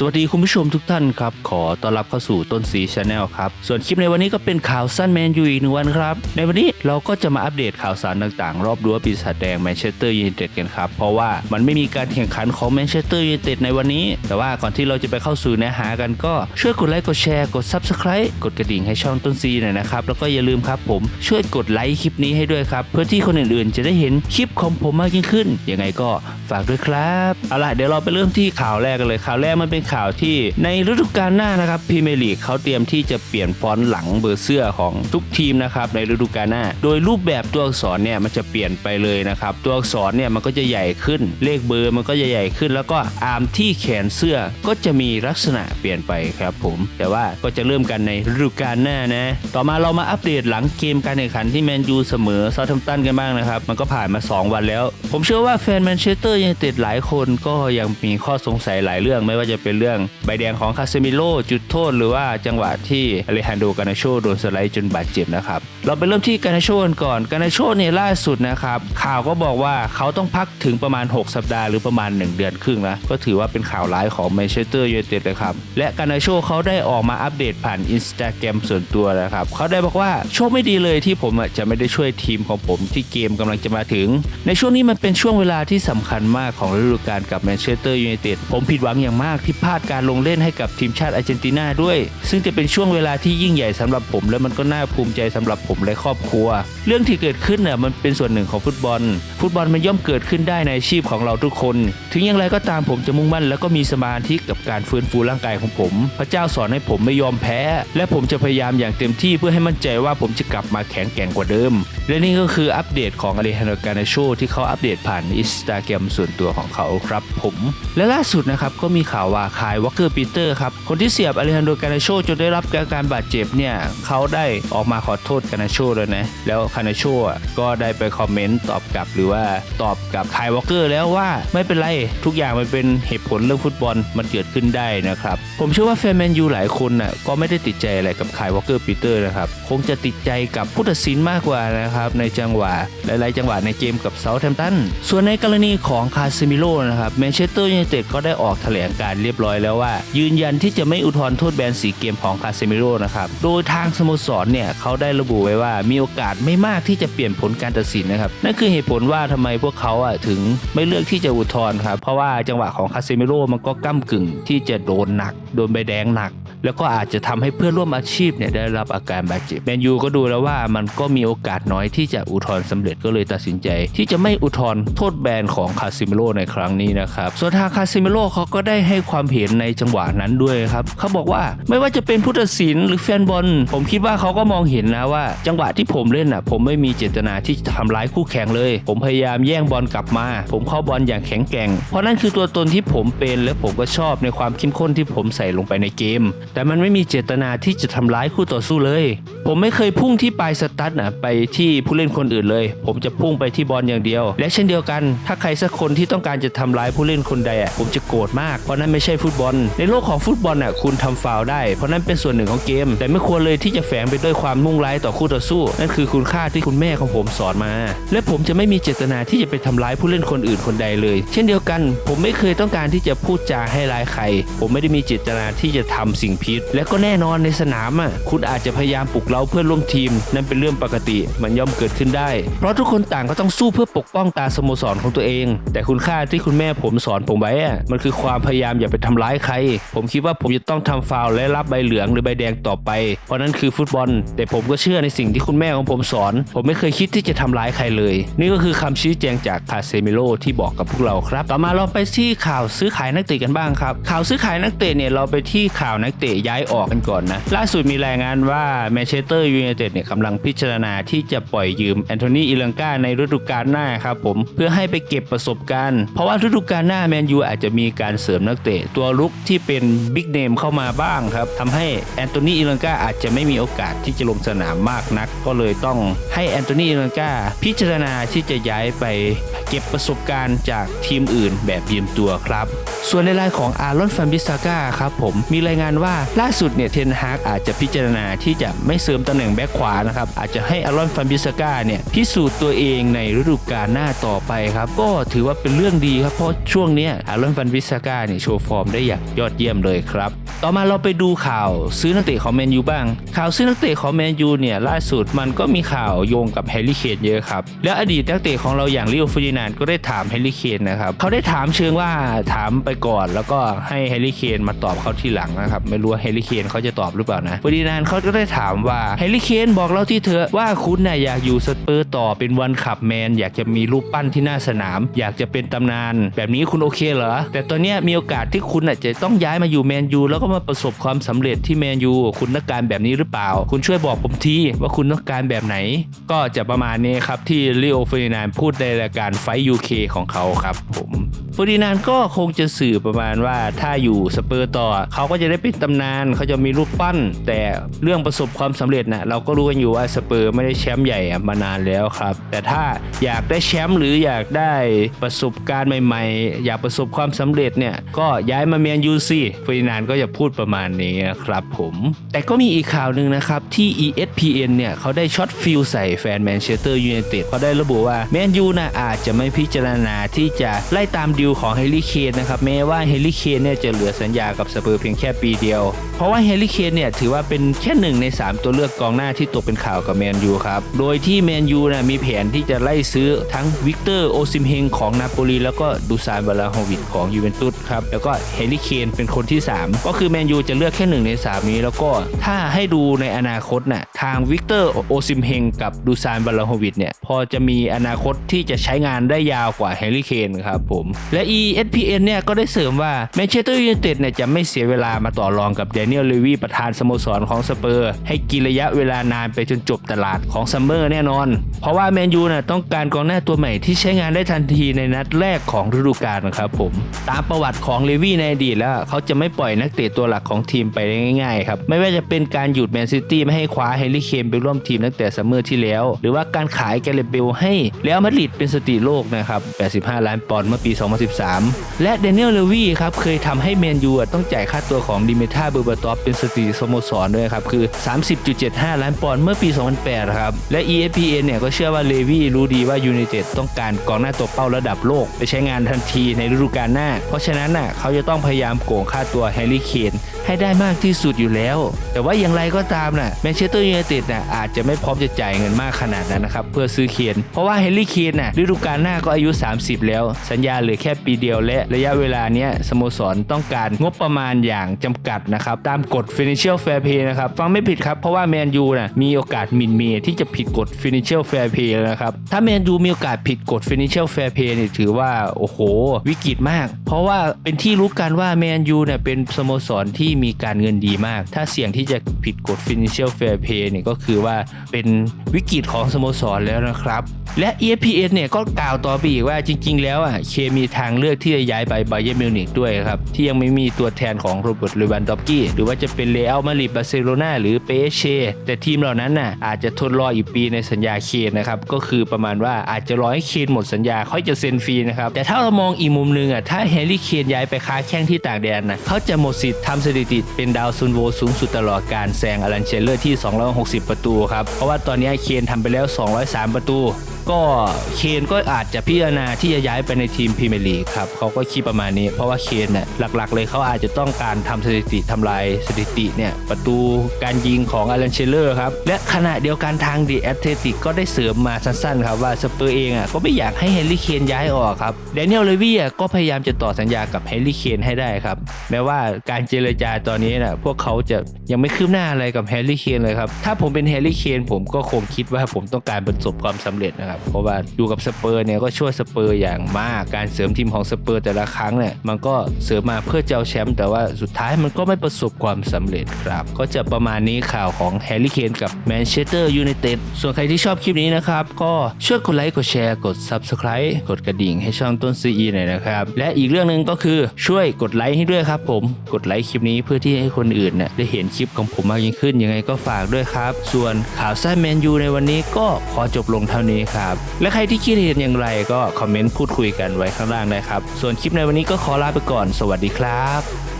สวัสดีคุณผู้ชมทุกท่านครับ ขอต้อนรับเข้าสู่ต้นสีชาแนลครับ ส่วนคลิปในวันนี้ก็เป็นข่าวสั้นแมนยูอีกหนึ่งวันครับ ในวันนี้เราก็จะมาอัปเดตข่าวสารต่างๆ รอบรั้วปีศาจแดงแมนเชสเตอร์ยูไนเต็ดกันครับ เพราะว่ามันไม่มีการแข่งขันของแมนเชสเตอร์ยูไนเต็ดในวันนี้ แต่ว่าก่อนที่เราจะไปเข้าสู่เนื้อหากันก็ช่วยกดไลค์กดแชร์กด Subscribe กดกระดิ่งให้ช่องต้นซีหน่อยนะครับแล้วก็อย่าลืมครับผมช่วยกดไลค์คลิปนี้ให้ด้วยครับเพื่อที่คนอื่นๆ จะได้เห็นคลิปของผมมากยิ่งขึ้นยังไงก็ฝากด้วยครับเอาล่ะเดี๋ยวเราไปเริ่มที่ข่าวแรกกันเลยข่าวแรกมันเป็นข่าวที่ในฤดูกาลหน้านะครับพรีเมียร์ลีกเขาเตรียมที่จะเปลี่ยนฟอนต์หลังเบอร์เสื้อของทุกทีมนะครับในฤดูกาลหน้า โดยรูปแบบตัวอักษรเนี่ยมันจะเปลี่ยนไปเลยนะครับตัวอักษรเนี่ยมันก็จะใหญ่ขึ้น เลขเบอร์มันก็จะใหญ่ขึ้น แล้วก็อาร์มที่แขนเสื้อก็จะมีลักษณะเปลี่ยนไปครับผมแต่ว่าก็จะเริ่มกันในฤดูกาลหน้านะต่อมาเรามาอัปเดตหลังเกมการแข่งขันที่แมนยูเสมอซาทัมตันกันบ้างนะครับมันก็ผ่านมา 2 วันแล้ว ผมเชื่อว่าแฟนแมนเชสเตอร์ยูไนเต็ดหลายคนก็ยังมีข้อสงสัยหลายเรื่องไม่ว่าจะเป็นเรื่องใบแดงของคาเซมิโลจุดโทษ หรือว่าจังหวะที่อเลฮันโดกานาโชโดนสไลด์จนบาดเจ็บนะครับเราไปเริ่มที่กานาโชกันก่อนกานาโชเนี่ยล่าสุดนะครับข่าวก็บอกว่าเขาต้องพักถึงประมาณ 6 สัปดาห์หรือประมาณ 1 เดือนครึ่งนะก็ถือว่าเป็นข่าวร้ายของแมนเชสเตอร์ยูไนเต็ดนะครับและกานาโชเขาได้ออกมาอัปเดตผ่านอินสตาแกรมส่วนตัวนะครับเขาได้บอกว่าโชคไม่ดีเลยที่ผมจะไม่ได้ช่วยทีมของผมที่เกมกำลังจะมาถึง ในช่วงนี้มันเป็นช่วงเวลาที่สำคัญมากของฤดูกาลกับแมนเชสเตอร์ยูไนเต็ดผมผิดหวังอย่างมากที่พลาดการลงเล่นให้กับทีมชาติอาร์เจนตินาด้วย ซึ่งจะเป็นช่วงเวลาที่ยิ่งใหญ่สำหรับผม และมันก็น่าภูมิใจสำหรับผมและครอบครัว เรื่องที่เกิดขึ้นน่ะมันเป็นส่วนหนึ่งของฟุตบอล ฟุตบอลมันย่อมเกิดขึ้นได้ในอาชีพของเราทุกคน ถึงอย่างไรก็ตามผมจะมุ่งมั่น แล้วก็มีสมาธิกับการฟื้นฟูร่างกายของผม พระเจ้าสอนให้ผมไม่ยอมแพ้ และผมจะพยายามอย่างเต็มที่เพื่อให้มั่นใจว่าผมจะกลับมาแข็งแกร่งกว่าเดิม และนี่ก็คืออัปเดตของอเลฮันโกานาโชที่เขาอัปเดตผ่านอินสตาแกรมส่วนตัวของเขาครับผม และล่าสุดนะครับก็มีข่าวว่าคายวอลเกอร์ปีเตอร์ครับ คนที่เสียบอเลฮันโดกานาโชจนได้รับอาการบาดเจ็บเนี่ยเขาได้ออกมาขอโทษกานาโชแล้วนะ แล้วคานาโชก็ได้ไปคอมเมนต์ตอบกลับ หรือว่าตอบกับคายวอลเกอร์แล้วว่าไม่เป็นไรทุกอย่างมันเป็นเหตุผลเรื่องฟุตบอลมันเกิดขึ้นได้นะครับ ผมเชื่อว่าแฟนแมนยูหลายคนน่ะก็ไม่ได้ติดใจอะไรกับคายวอลเกอร์ปีเตอร์นะครับ คงจะติดใจกับผู้ตัดสินมากกว่านะครับในจังหวะหลาย ๆ จังหวะในเกมกับเซาท์แฮมป์ตันส่วนในกรณีของคาซิมิโลนะครับแมนเชสเตอร์ยูไนเต็ดก็ได้ออกแถลงการเรียบร้อยแล้วว่า ยืนยันที่จะไม่อุทธรณ์โทษแบนสีเกมของคาซิมิโลนะครับ โดยทางสโมสรเนี่ยเขาได้ระบุไว้ว่ามีโอกาสไม่มากที่จะเปลี่ยนผลการตัดสินนะครับนั่นคือเหตุผลว่าทำไมพวกเขาอะถึงไม่เลือกที่จะอุทธรณ์ครับเพราะว่าจังหวะของคาซิมิโลมันก็ก้ากึ่งที่จะโดนหนัก โดนใบแดงหนัก แล้วก็อาจจะทำให้เพื่อนร่วมอาชีพเนี่ยได้รับอาการบาดเจ็บแมนยูก็ดูแล้วว่ามันก็มีโอกาสน้อยที่จะอุทธรณ์สำเร็จก็เลยตัดสินใจ ที่จะไม่อุทธรณ์โทษแบนของคาซิเมโลในครั้งนี้นะครับส่วนทางคาซิเมโลเขาก็ได้ให้ความเห็นในจังหวะนั้นด้วยครับเขาบอกว่าไม่ว่าจะเป็นผู้ตัดสินหรือแฟนบอลผมคิดว่าเขาก็มองเห็นนะว่า จังหวะที่ผมเล่นอะ ผมไม่มีเจตนาที่จะทำร้ายคู่แข่งเลย ผมพยายามแย่งบอลกลับมา ผมเข้าบอลอย่างแข็งแกร่ง เพราะนั่นคือตัวตนที่ผมเป็นและผมก็ชอบในความเข้มข้นที่ผมใส่ลงไปในเกมแต่มันไม่มีเจตนาที่จะทำร้ายคู่ต่อสู้เลย ผมไม่เคยพุ่งที่ปลายสตั๊ดนะไปที่ผู้เล่นคนอื่นเลย ผมจะพุ่งไปที่บอลอย่างเดียว และเช่นเดียวกัน ถ้าใครสักคนที่ต้องการจะทำร้ายผู้เล่นคนใดอะผมจะโกรธมากเพราะนั่นไม่ใช่ฟุตบอล ในโลกของฟุตบอลอะคุณทำฟาวได้ เพราะนั่นเป็นส่วนหนึ่งของเกม แต่ไม่ควรเลยที่จะแฝงไปด้วยความมุ่งร้ายต่อคู่ต่อสู้ นั่นคือคุณค่าที่คุณแม่ของผมสอนมา และผมจะไม่มีเจตนาที่จะไปทำร้ายผู้เล่นคนอื่นคนใดเลย เช่นเดียวกัน ผมไม่เคยต้องการที่จะพูดจาให้ร้ายใคร ผมไม่ได้มีเจตนาที่จะทำสิ่งผิด และก็แน่นอนในสนามอะคุณอาจจะพยายามปลุกเราเพื่อนร่วมทีม นั่นเป็นเรื่องปกติมันย่อมเกิดขึ้นได้ เพราะทุกคนต่างก็ต้องสู้เพื่อปกป้องตาสโมสรของตัวเอง แต่คุณค่าที่คุณแม่ผมสอนผมไว้อะมันคือความพยายามอย่าไปทำร้ายใคร ผมคิดว่าผมจะต้องทำฟาวและรับใบเหลืองหรือใบแดงต่อไป เพราะนั่นคือฟุตบอล แต่ผมก็เชื่อในสิ่งที่คุณแม่ของผมสอน ผมไม่เคยคิดที่จะทำร้ายใครเลย นี่ก็คือคำชี้แจงจากคาเซมิโลที่บอกกับพวกเราครับ ต่อมาเราไปที่ข่าวซื้อขายนักเตะกันบ้างครับ ข่าวซื้อขายนักเตะเนี่ยเราไปที่ข่าวนักเตะย้ายออกกันก่อนนะ ล่าสุดมีรายงานว่าแมนเชสเตอร์ยูไนเต็ดเนี่ยกำลังพิจารณาที่จะปล่อยยืมแอนโทนีอิลังกาในฤดูกาลหน้าครับผมเพื่อให้ไปเก็บประสบการณ์ เพราะว่าฤดูกาลหน้าแมนยูอาจจะมีการเสริมนักเตะตัวลุกที่เป็นบิ๊กเนมเข้ามาบ้างครับทำให้แอนโทนีอิลังกาอาจจะไม่มีโอกาสที่จะลงสนามมากนัก ก็เลยต้องให้แอนโทนีอิลังกาพิจารณาที่จะย้ายไปเก็บประสบการณ์จากทีมอื่นแบบยืมตัวครับ ส่วนในรายของอารอนฟันบิสซาก้าครับผมมีรายงานว่าล่าสุดเนี่ยเทนฮากอาจจะพิจารณาที่จะไม่เสริมตำแหน่งแบ็คขวานะครับ อาจจะให้อารอนฟันบิสกาเนี่ยพิสูจน์ตัวเองในฤดูกาลหน้าต่อไปครับก็ถือว่าเป็นเรื่องดีครับเพราะช่วงเนี้ยอารอนฟันบิสกาเนี่ยโชว์ฟอร์มได้อย่างยอดเยี่ยมเลยครับ ต่อมาเราไปดูข่าวซื้อนักเตะของแมนยูบ้าง ข่าวซื้อนักเตะของแมนยูเนี่ยล่าสุดมันก็มีข่าวโยงกับแฮร์รี่เคนเยอะครับ แล้วอดีตนักเตะของเราอย่างลิโอฟูจินานก็ได้ถามแฮร์รี่เคนนะครับเขาได้ถามเชิงว่าถามไปก่อน แล้วก็ให้แฮร์รี่เคนมาตอบเขาทีหลังนะครับไม่รู้ว่าแฮร์รี่เคนเขาจะตอบหรือเปล่านะฟูจินานเขาก็ได้ถามว่าแฮร์รี่เคนบอกเราที่เธอว่าคุณน่ะอยากอยู่สเปอร์ต่อเป็นวันขับแมน อยากจะมีรูปปั้นที่หน้าสนาม อยากจะเป็นตำนาน แบบนี้คุณโอเคเหรอแต่ตอนนี้มีโอกาสที่คุณน่ะจะต้องย้ายมาอยู่แมนยูแล้วก็มาประสบความสำเร็จที่แมนยูคุณต้องการแบบนี้หรือเปล่า คุณช่วยบอกผมทีว่าคุณต้องการแบบไหน ก็จะประมาณนี้ครับที่ลิโอเฟร์นานด์พูดในรายการไฟยูเคของเขาครับผม ฟอร์ดินานก็คงจะสื่อประมาณว่าถ้าอยู่สเปอร์ต่อ เขาก็จะได้เป็นตำนานเขาจะมีรูปปั้น แต่เรื่องประสบความสำเร็จนะเราก็รู้กันอยู่ว่าสเปอร์ไม่ได้แชมป์ใหญ่มานานแล้วครับ แต่ถ้าอยากได้แชมป์หรืออยากได้ประสบการณ์ใหม่ ๆ อยากประสบความสำเร็จเนี่ยก็ย้ายมาแมนยูสิฟอร์ดินานก็จะพูดประมาณนี้นครับผม แต่ก็มีอีกข่าวหนึ่งนะครับที่ ESPN เนี่ยเขาได้ช็อตฟิลใส่แฟนแมนเชสเตอร์ยูไนเต็ดเขาได้ระบุว่าแมนยูนะอาจจะไม่พิจารณาที่จะไล่ตามดิวของเฮลิเคนนะครับแม้ว่าเฮลิเคนเนี่ยจะเหลือสัญญากับสเปอร์เพียงแค่ปีเดียว เพราะว่าเฮลิเคนเนี่ยถือว่าเป็นแค่หนึ่งใน 3 ตัวเลือกกองหน้าที่ตกเป็นข่าวกับแมนยูครับ โดยที่แมนยูนะมีแผนที่จะไล่ซื้อทั้งวิกเตอร์โอซิมเฮงของนาโปลีแล้วก็ดูซานบาลาโฮวิดของยูเวนตุสครับแล้วก็เฮลิเคนเป็นคนที่ 3 ก็คือแมนยูจะเลือกแค่หนึ่งใน 3 นี้ แล้วก็ถ้าให้ดูในอนาคตน่ะทางวิกเตอร์โอซิมเฮงกับดูซานบาลาโฮวิดเนี่ยพอจะมีอนาคตที่จะใช้งานได้ยาวกว่าเฮลิเคนครับผมและและ ESPN เนี่ยก็ได้เสริมว่าแมนเชสเตอร์ยูไนเต็ดเนี่ยจะไม่เสียเวลามาต่อรองกับเดนิเอลเลวีประธานสโมสรของสเปอร์ ให้กินระยะเวลานานไปจนจบตลาดของซัมเมอร์แน่นอน เพราะว่าแมนยูน่ะต้องการกองหน้าตัวใหม่ที่ใช้งานได้ทันทีในนัดแรกของฤดูกาลนะครับผม ตามประวัติของเลวี่ในอดีตแล้วเขาจะไม่ปล่อยนักเตะตัวหลักของทีมไปได้ง่ายๆครับไม่ว่าจะเป็นการหยุดแมนซิตี้ไม่ให้คว้าเฮลิเคนไปร่วมทีมตั้งแต่ซัมเมอร์ที่แล้ว หรือว่าการขายแกเรตเบลให้แล้วมาดริดเป็นสติโลกนะครับ85 ล้านปอนด์เมื่อปี2013 และเดนิเอลเลวีครับเคยทำให้แมนยูต้องจ่ายค่าตัวของดิเมทาเบอร์บาตอฟเป็นสติสโมสรด้วยครับคือ 30.75 ล้านปอนด์เมื่อปี 2008 ครับ และ ESPN เนี่ยก็เชื่อว่าเลวีรู้ดีว่ายูไนเต็ดต้องการกองหน้าตัวเป้าระดับโลก ไปใช้งานทันทีในฤดูกาลหน้า เพราะฉะนั้นน่ะเขาจะต้องพยายามโกงค่าตัวแฮร์รี่เคนให้ได้มากที่สุดอยู่แล้ว แต่ว่าอย่างไรก็ตามน่ะแมนเชสเตอร์ยูไนเต็ดน่ะอาจจะไม่พร้อมจะจ่ายเงินมากขนาดนั้นนะครับเพื่อซื้อเคนเพราะว่าแฮร์รี่เคนน่ะฤดูกาลหน้าก็อายุ 30 แล้ว สัญญาเหลือแค่ค่ปีเดียวและระยะเวลาเนี้ยสโมสรต้องการงบประมาณอย่างจำกัดนะครับ ตามกฎ Financial Fair Play นะครับ ฟังไม่ผิดครับ เพราะว่าแมนยูน่ะมีโอกาสมินเมย์ที่จะผิดกฎ Financial Fair Play นะครับ ถ้าแมนยูมีโอกาสผิดกฎ Financial Fair Play เนี่ยถือว่า โอ้โห วิกฤตมาก เพราะว่าเป็นที่รู้กันว่าแมนยูเนี่ยเป็นสโมสรที่มีการเงินดีมาก ถ้าเสี่ยงที่จะผิดกฎ Financial Fair Play เนี่ยก็คือว่าเป็นวิกฤตของสโมสรแล้วนะครับ และ ESPN เนี่ยก็กล่าวต่อไปอีกว่าจริง ๆ แล้วอะเคมีทางเลือกที่จะย้ายไปไบเยร์มิวนิกด้วยครับ ที่ยังไม่มีตัวแทนของโรเบิร์ตเลวันดอฟกี้หรือว่าจะเป็นเลอัลมาดริดบาร์เซโลนาหรือเปเชแต่ทีมเหล่านั้นน่ะอาจจะทนรออีกปีในสัญญาเคนนะครับก็คือประมาณว่าอาจจะรอให้เคนหมดสัญญาค่อยจะเซ็นฟรีนะครับแต่ถ้าเรามองอีกมุมหนึงอะถ้าแฮร์รี่เคนย้ายไปค้าแข้งที่ต่างแดนนะเขาจะหมดสิทธิ์ทำสถิติเป็นดาวซุนโวสูงสุดตลอดการแซงอลันเชลเลอร์ที่ 260 ประตูครับเพราะว่าตอนนี้เคนทำไปแล้ว 203 ประตู ก็เคนก็อาจจะพิจารณาที่จะย้ายไปในทีมพรีเมียร์ลีกครับเขาก็คิดประมาณนี้ เพราะว่าเคนเนี่ยหลักๆ เลยเขาอาจจะต้องการทำสถิติทำลายสถิติเนี่ยประตูการยิงของอลันเชลเลอร์ครับและขณะเดียวกันทางดีแอตเลติกก็ได้เสริมมาสั้นๆครับว่าสเปอร์เองอะก็ไม่อยากให้เฮนรี่เคนย้ายออกครับแดเนียลเลวี่อะก็พยายามจะต่อสัญญากับเฮนรี่เคนให้ได้ครับแม้ว่าการเจรจาตอนนี้นะพวกเขาจะยังไม่คืบหน้าอะไรกับแฮร์รี่เคนเลยครับถ้าผมเป็นแฮร์รี่เคนผมก็คงคิดว่าผมต้องการประสบความสำเร็จนะครับเพราะว่าอยู่กับสเปอร์เนี่ยก็ช่วยสเปอร์อย่างมากการเสริมทีมของสเปอร์แต่ละครั้งเนี่ยมันก็เสริมมาเพื่อเจ้าแชมป์แต่ว่าสุดท้ายมันก็ไม่ประสบความสำเร็จครับ ก็จะประมาณนี้ข่าวของแฮร์รี่เคนกับแมนเชสเตอร์ยูไนเต็ดส่วนใครที่ชอบคลิปนี้นะครับ ก็ช่วยกดไลค์กดแชร์กด Subscribe กดกระดิ่งให้ช่องต้นซีอีหน่อยนะครับ และอีกเรื่องหนึ่งก็คือช่วยกดไลค์ให้ด้วยครับผมกดไลค์คลิปนี้เพื่อที่ให้คนอื่นเนี่ยได้เห็นคลิปของผมมากยิ่งขึ้นยังไงก็ฝากด้วยครับ ส่วนข่าวสั้นแมนยูในวันนี้ก็ขอจบลงเท่านี้ครับ และใครที่คิดเห็นอย่างไรก็คอมเมนต์พูดคุยกันไว้ข้างล่างได้ครับ ส่วนคลิปในวันนี้ก็ขอลาไปก่อน สวัสดีครับ